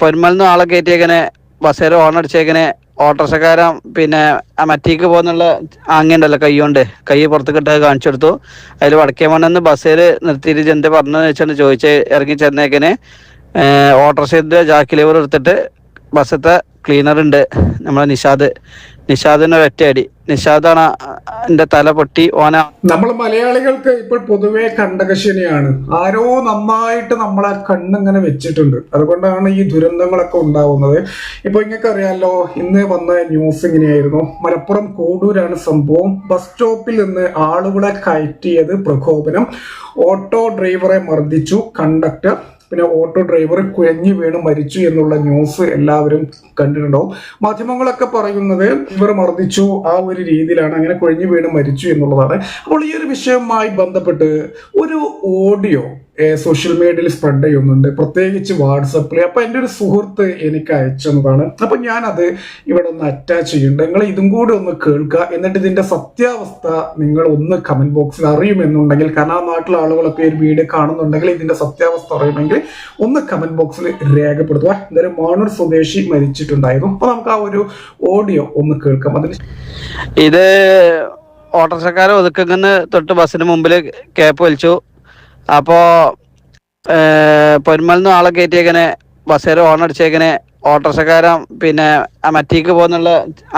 പൊന്മൽ നിന്ന് ആളെ കയറ്റിയേക്കനെ ബസ്സേര് ഓൺ അടിച്ചേക്കനെ ഓട്ടോറിക്ഷക്കാരൻ പിന്നെ മറ്റേക്ക് പോകുന്നുള്ള ആംഗ്യണ്ടല്ലോ കൈ കൊണ്ട് കൈ പുറത്ത് കിട്ടാതെ കാണിച്ചു കൊടുത്തു അതിൽ വടക്കേ മണ്ണെന്ന് ബസ്സേര് നിർത്തിയിട്ട് ചെന്ത് പറഞ്ഞു വെച്ചാണ് ചോദിച്ച് ഇറങ്ങി ചെന്നേക്കനെ ഓട്ടോറിക്ഷന്റെ ജാക്കി ലിവർ എടുത്തിട്ട് ബസ്സത്തെ ക്ലീനർ ഉണ്ട് നമ്മളെ നിഷാദ്. നിഷാദിന് ഒറ്റയടി. നിഷാദാണ് എന്റെ തല പൊട്ടി ഓന നമ്മൾ മലയാളികൾക്ക് ഇപ്പോൾ പൊതുവേ കണ്ടകശനിയാണ്. ആരോ നന്നായിട്ട് നമ്മളെ കണ്ണിങ്ങനെ വെച്ചിട്ടുണ്ട്. അതുകൊണ്ടാണ് ഈ ദുരന്തങ്ങളൊക്കെ ഉണ്ടാവുന്നത്. ഇപ്പൊ ഇങ്ങക്ക് അറിയാലോ ഇന്ന് വന്ന ന്യൂസ് ഇങ്ങനെയായിരുന്നു. മലപ്പുറം കോടൂരാണ് സംഭവം. ബസ് സ്റ്റോപ്പിൽ നിന്ന് ആളുകളെ കയറ്റിയത് പ്രകോപനം. ഓട്ടോ ഡ്രൈവറെ മർദ്ദിച്ചു. കണ്ടക്ടർ പിന്നെ ഓട്ടോ ഡ്രൈവർ കുഴഞ്ഞു വീണ് മരിച്ചു എന്നുള്ള ന്യൂസ് എല്ലാവരും കണ്ടിട്ടുണ്ടാവും. മാധ്യമങ്ങളൊക്കെ പറയുന്നത് ഇവർ മർദ്ദിച്ചു ആ ഒരു രീതിയിലാണ് അങ്ങനെ കുഴഞ്ഞു വീണ് മരിച്ചു എന്നുള്ളതാണ്. അപ്പോൾ ഈ ഒരു വിഷയവുമായി ബന്ധപ്പെട്ട് ഒരു ഓഡിയോ സോഷ്യൽ മീഡിയയിൽ സ്പ്രെഡ് ചെയ്യുന്നുണ്ട്. പ്രത്യേകിച്ച് വാട്സപ്പിൽ അപ്പൊ എന്റെ ഒരു സുഹൃത്ത് എനിക്ക് അയച്ചതാണ്. അപ്പൊ ഞാനത് ഇവിടെ ഒന്ന് അറ്റാച്ച് ചെയ്യുന്നുണ്ട്. നിങ്ങൾ ഇതും കൂടി ഒന്ന് കേൾക്കുക എന്നിട്ട് ഇതിന്റെ സത്യാവസ്ഥ നിങ്ങൾ ഒന്ന് കമന്റ് ബോക്സിൽ അറിയുമെന്നുണ്ടെങ്കിൽ കാരണം ആ നാട്ടിലെ ആളുകളൊക്കെ ഒരു വീഡിയോ കാണുന്നുണ്ടെങ്കിൽ ഇതിന്റെ സത്യാവസ്ഥ അറിയുമെങ്കിൽ ഒന്ന് കമന്റ് ബോക്സിൽ രേഖപ്പെടുത്തുക. എന്തായാലും മാണൂർ സ്വദേശി മരിച്ചിട്ടുണ്ടായിരുന്നു. അപ്പൊ നമുക്ക് ആ ഒരു ഓഡിയോ ഒന്ന് കേൾക്കാം. അതിന് ഇത് ഓട്ടോറിക്ഷക്കാരെ ഒതുക്കുന്ന തൊട്ട് ബസ്സിന് മുമ്പിൽ ക്യാപ്പ് വലിച്ചു. അപ്പോ പൊന്മലിന്ന് ആളെ കയറ്റിയേക്കനെ ബസ്സേര് ഓൺ അടിച്ചേക്കനെ ഓട്ടോറിക്ഷക്കാരൻ പിന്നെ മറ്റേക്ക് പോകുന്നുള്ള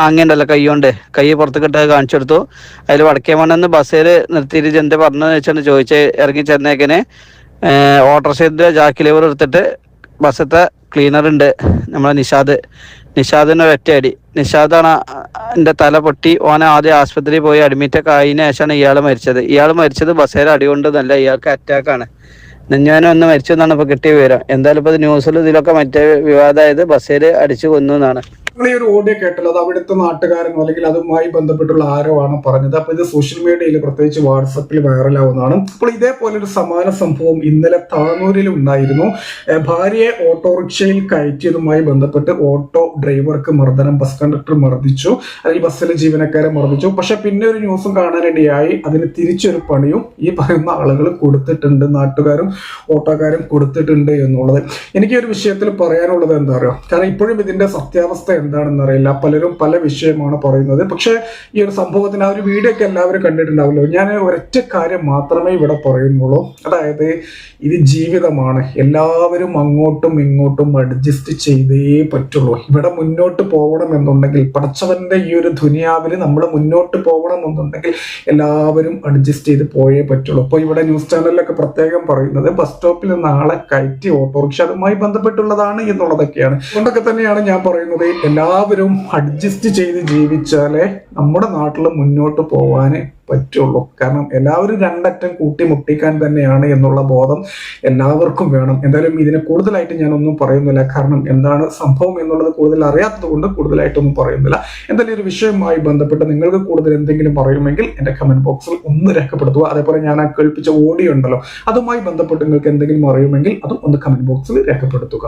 ആംഗ്യണ്ടല്ലോ കൈ കൊണ്ട് കൈ പുറത്ത് കിട്ടാതെ കാണിച്ചു കൊടുത്തു അതിൽ വടക്കേ മണ്ണെന്ന് ബസ്സേര് നിർത്തിയിട്ട് ജന്ത പറഞ്ഞു വെച്ചാണ് ചോദിച്ച് ഇറങ്ങി ചെന്നേക്കനെ ഓട്ടോറിക്ഷന്റെ ജാക്കി ലിവർ എടുത്തിട്ട് ബസ്സത്തെ ക്ലീനർ ഉണ്ട് നമ്മളെ നിഷാദ്. നിഷാദിന് ഒറ്റയടി നിഷാദാണ് എന്റെ തല പൊട്ടി. ഓനെ ആദ്യം ആശുപത്രിയിൽ പോയി അഡ്മിറ്റ് ഒക്കെ ആയതിനു ശേഷമാണ് ഇയാൾ മരിച്ചത്. ഇയാൾ മരിച്ചത് ബസേര കൊണ്ടതല്ല ഇയാൾക്ക് അറ്റാക്കാണ് നെഞ്ഞാനും ഒന്ന് മരിച്ചു എന്നാണ് ഇപ്പൊ കിട്ടിയ വിവരം. എന്തായാലും ഇപ്പൊ ന്യൂസിൽ ഇതിലൊക്കെ മറ്റേ വിവാദമായത് ബസേര് അടിച്ചു കൊന്നു എന്നാണ്. നിങ്ങൾ ഈ ഒരു ഓഡിയോ കേട്ടല്ലോ അത് അവിടുത്തെ നാട്ടുകാരനോ അല്ലെങ്കിൽ അതുമായി ബന്ധപ്പെട്ടുള്ള ആരോ ആണ് പറഞ്ഞത്. അപ്പൊ ഇത് സോഷ്യൽ മീഡിയയിൽ പ്രത്യേകിച്ച് വാട്സപ്പിൽ വൈറലാവുന്നതാണ്. അപ്പോൾ ഇതേപോലെ ഒരു സമാന സംഭവം ഇന്നലെ താനൂരിൽ ഉണ്ടായിരുന്നു. ഭാര്യയെ ഓട്ടോറിക്ഷയിൽ കയറ്റിയതുമായി ബന്ധപ്പെട്ട് ഓട്ടോ ഡ്രൈവർക്ക് മർദ്ദനം ബസ് കണ്ടക്ടർ മർദ്ദിച്ചു. അല്ലെങ്കിൽ ബസ്സിലെ ജീവനക്കാരെ മർദ്ദിച്ചു. പക്ഷെ പിന്നെ ഒരു ന്യൂസും കാണാനിടയായി അതിന് തിരിച്ചൊരു പണിയും ഈ പറയുന്ന ആളുകൾ കൊടുത്തിട്ടുണ്ട് നാട്ടുകാരും ഓട്ടോക്കാരും കൊടുത്തിട്ടുണ്ട് എന്നുള്ളത്. എനിക്ക് ഒരു വിഷയത്തിൽ പറയാനുള്ളത് എന്താ പറയുക കാരണം ഇപ്പോഴും ഇതിന്റെ സത്യാവസ്ഥ എന്താണെന്ന് അറിയില്ല. പലരും പല വിഷയമാണ് പറയുന്നത്. പക്ഷേ ഈ ഒരു സംഭവത്തിന് ആ ഒരു വീഡിയോ ഒക്കെ എല്ലാവരും കണ്ടിട്ടുണ്ടാവല്ലോ ഞാൻ ഒരൊറ്റ കാര്യം മാത്രമേ ഇവിടെ പറയുന്നുള്ളൂ. അതായത് ഇത് ജീവിതമാണ്. എല്ലാവരും അങ്ങോട്ടും ഇങ്ങോട്ടും അഡ്ജസ്റ്റ് ചെയ്തേ പറ്റുള്ളൂ. ഇവിടെ മുന്നോട്ട് പോകണം എന്നുണ്ടെങ്കിൽ പടച്ചവന്റെ ഈ ഒരു ദുനിയാവിൽ നമ്മൾ മുന്നോട്ട് പോകണം എന്നുണ്ടെങ്കിൽ എല്ലാവരും അഡ്ജസ്റ്റ് ചെയ്ത് പോയേ പറ്റുള്ളൂ. അപ്പോൾ ഇവിടെ ന്യൂസ് ചാനലിലൊക്കെ പ്രത്യേകം പറയുന്നത് ബസ് സ്റ്റോപ്പിൽ നാളെ കയറ്റി ഓട്ടോറിക്ഷ അതുമായി ബന്ധപ്പെട്ടുള്ളതാണ് എന്നുള്ളതൊക്കെയാണ്. അതുകൊണ്ടൊക്കെ തന്നെയാണ് ഞാൻ പറയുന്നത്. എല്ലാവരും അഡ്ജസ്റ്റ് ചെയ്ത് ജീവിച്ചാലേ നമ്മുടെ നാട്ടിൽ മുന്നോട്ട് പോകാൻ പറ്റുള്ളൂ. കാരണം എല്ലാവരും രണ്ടറ്റം കൂട്ടിമുട്ടിക്കാൻ തന്നെയാണ് എന്നുള്ള ബോധം എല്ലാവർക്കും വേണം. എന്തായാലും ഇതിനെ കൂടുതലായിട്ട് ഞാനൊന്നും പറയുന്നില്ല. കാരണം എന്താണ് സംഭവം എന്നുള്ളത് കൂടുതൽ അറിയാത്തത് കൊണ്ട് കൂടുതലായിട്ടൊന്നും പറയുന്നില്ല. എന്തായാലും ഒരു വിഷയവുമായി ബന്ധപ്പെട്ട് നിങ്ങൾക്ക് കൂടുതൽ എന്തെങ്കിലും പറയുമെങ്കിൽ എന്റെ കമന്റ് ബോക്സിൽ ഒന്ന് രേഖപ്പെടുത്തുക. അതേപോലെ ഞാൻ ആ കേൾപ്പിച്ച ഓഡിയോ ഉണ്ടല്ലോ അതുമായി ബന്ധപ്പെട്ട് നിങ്ങൾക്ക് എന്തെങ്കിലും അറിയുമെങ്കിൽ അതും ഒന്ന് കമന്റ് ബോക്സിൽ രേഖപ്പെടുത്തുക.